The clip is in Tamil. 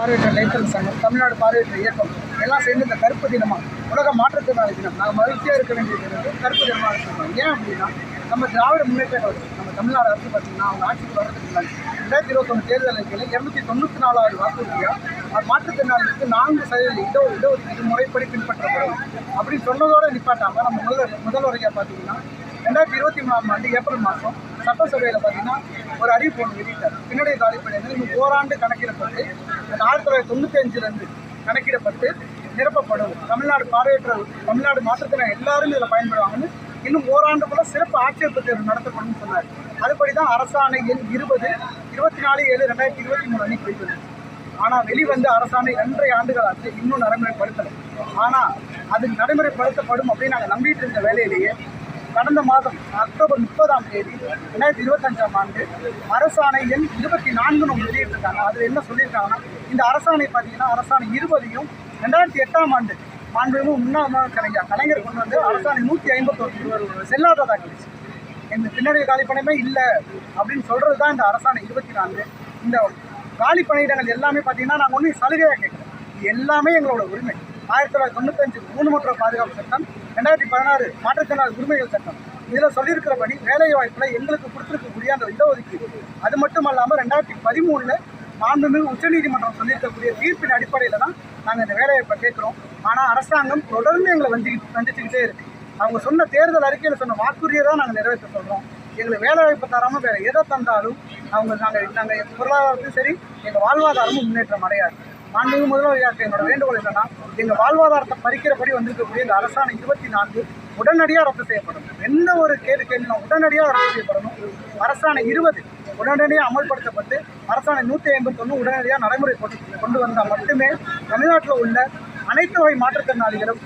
பார்வையற்ற லைத்தல் சங்கம் தமிழ்நாடு பார்வையற்ற இயக்கம் எல்லாம் சேர்ந்து இந்த கருப்பு தினமாக உலக மாற்றத்தினால தினம் நாங்கள் மகிழ்ச்சியாக இருக்க வேண்டியது கருப்பு தினமாக இருக்கிறோம் ஏன் அப்படின்னா நம்ம திராவிட முன்னேற்ற கழகம் நம்ம தமிழ்நாடு அரசு பார்த்தீங்கன்னா அவங்க ஆட்சிக்கு வர்றதுக்கு முன்னாடி ரெண்டாயிரத்தி இருபத்தொன்று தேர்தல் அறிக்கையில் இரநூத்தி தொண்ணூற்றி நாலாவது வாக்குறுதியாக மாற்றுத்திறனாளிகளுக்கு நான்கு சதவீத இட இடஒதுக்கீடு முறைப்படி பின்பற்றப்படும். அப்படின்னு சொன்னதோடு நிப்பாட்டாமல் நம்ம முதல் முதல்வரையாக பார்த்தீங்கன்னா ரெண்டாயிரத்தி இருபத்தி மூணாம் ஆண்டு ஏப்ரல் மாதம் சட்டசபையில் பார்த்தீங்கன்னா ஒரு அறிவிப்பு ஒன்று வெளியிட்டார். பின்னடைய தாலிப்படையினர் இன்னும் ஓராண்டு கணக்கிடப்பட்டு ஆயிரத்தி தொள்ளாயிரத்தி தொண்ணூற்றி அஞ்சுலேருந்து கணக்கிடப்பட்டு நிரப்பப்படும். தமிழ்நாடு பார்வையற்ற தமிழ்நாடு மாற்றுத்திறன் எல்லாரும் இதில் பயன்படுவாங்கன்னு இன்னும் ஓராண்டுக்குள்ள சிறப்பு ஆட்சேர்ப்பு தேர்வு நடத்தப்படும் சொன்னார். அதுபடி தான் அரசாணை எண் இருபது இருபத்தி நாலு ஏழு ரெண்டாயிரத்தி இருபத்தி மூணு அன்னைக்கு வெளிவந்தது ஆனால் வெளிவந்த அரசாணை ரெண்டரை ஆண்டுகள் ஆச்சு இன்னும் நடைமுறைப்படுத்தலை. ஆனால் அது நடைமுறைப்படுத்தப்படும் அப்படின்னு நாங்கள் நம்பிட்டு இருந்த வேலையிலேயே கடந்த மாதம் அக்டோபர் முப்பதாம் தேதி ரெண்டாயிரத்தி இருபத்தஞ்சாம் ஆண்டு அரசாணை எண் இருபத்தி நான்குன்னு ஒன்று வெளியிட்டிருக்காங்க. அதில் என்ன சொல்லியிருக்காங்கன்னா இந்த அரசாணை பார்த்தீங்கன்னா அரசாணை இருபதையும் ரெண்டாயிரத்தி எட்டாம் ஆண்டு மாண்புமிகு முன்னாள் கலைஞர் கலைஞர் கொண்டு வந்து அரசாணை நூற்றி ஐம்பத்தொரு செல்லாததாக்கிடுச்சு இந்த பின்னடைய காலி பணியுமே இல்லை அப்படின்னு சொல்கிறது தான் இந்த அரசாணை இருபத்தி நான்கு. இந்த காலி பணியிடங்கள் எல்லாமே பார்த்தீங்கன்னா நாங்கள் ஒன்றும் சலுகையாக கேட்குறோம் இது எல்லாமே எங்களோட உரிமை. ஆயிரத்தி தொள்ளாயிரத்தி தொண்ணூத்தஞ்சு ஊனமுற்ற பாதுகாப்பு சட்டம் ரெண்டாயிரத்தி பதினாறு மாற்றுத்திறனாளி உரிமைகள் சட்டம். இதில் சொல்லியிருக்கிறபடி வேலை வாய்ப்பில் எங்களுக்கு கொடுத்துருக்கக்கூடிய அந்த இடஒதுக்கீடு அது மட்டும் இல்லாமல் ரெண்டாயிரத்தி பதிமூணில் மாண்புமிகு உச்சநீதிமன்றம் சொல்லியிருக்கக்கூடிய தீர்ப்பின் அடிப்படையில் தான் நாங்கள் இந்த வேலைவாய்ப்பை கேட்குறோம். ஆனால் அரசாங்கம் தொடர்ந்து எங்களை வஞ்சி வஞ்சிச்சுக்கிட்டே இருக்கு. அவங்க சொன்ன தேர்தல் அறிக்கையில் சொன்ன வாக்குறுதியை தான் நாங்கள் நிறைவேற்ற சொல்கிறோம் எங்களுக்கு வேலைவாய்ப்பு தராமல் வேறு எதை தந்தாலும் அவங்க நாங்கள் நாங்கள் பொருளாதாரத்தையும் சரி எங்கள் வாழ்வாதாரமும் முன்னேற்றம் அடையாது. மாண்புமிகு முதல்வருக்கு என்னோட வேண்டுகோள் என்னன்னா எங்கள் வாழ்வாதாரத்தை பறிக்கிறபடி வந்திருக்கக்கூடிய இந்த அரசாணை இருபத்தி நான்கு உடனடியாக ரத்து செய்யப்படணும் எந்த ஒரு கேடு கேள்வினா உடனடியாக ரத்து செய்யப்படணும். அரசாணை இருபது உடனடியாக அமல்படுத்தப்பட்டு அரசாணை நூற்றி ஐம்பத்தொன்று உடனடியாக நடைமுறை கொண்டு கொண்டு வந்தால் மட்டுமே தமிழ்நாட்டில் உள்ள அனைத்து வகை மாற்றுத்திறனாளிகளும்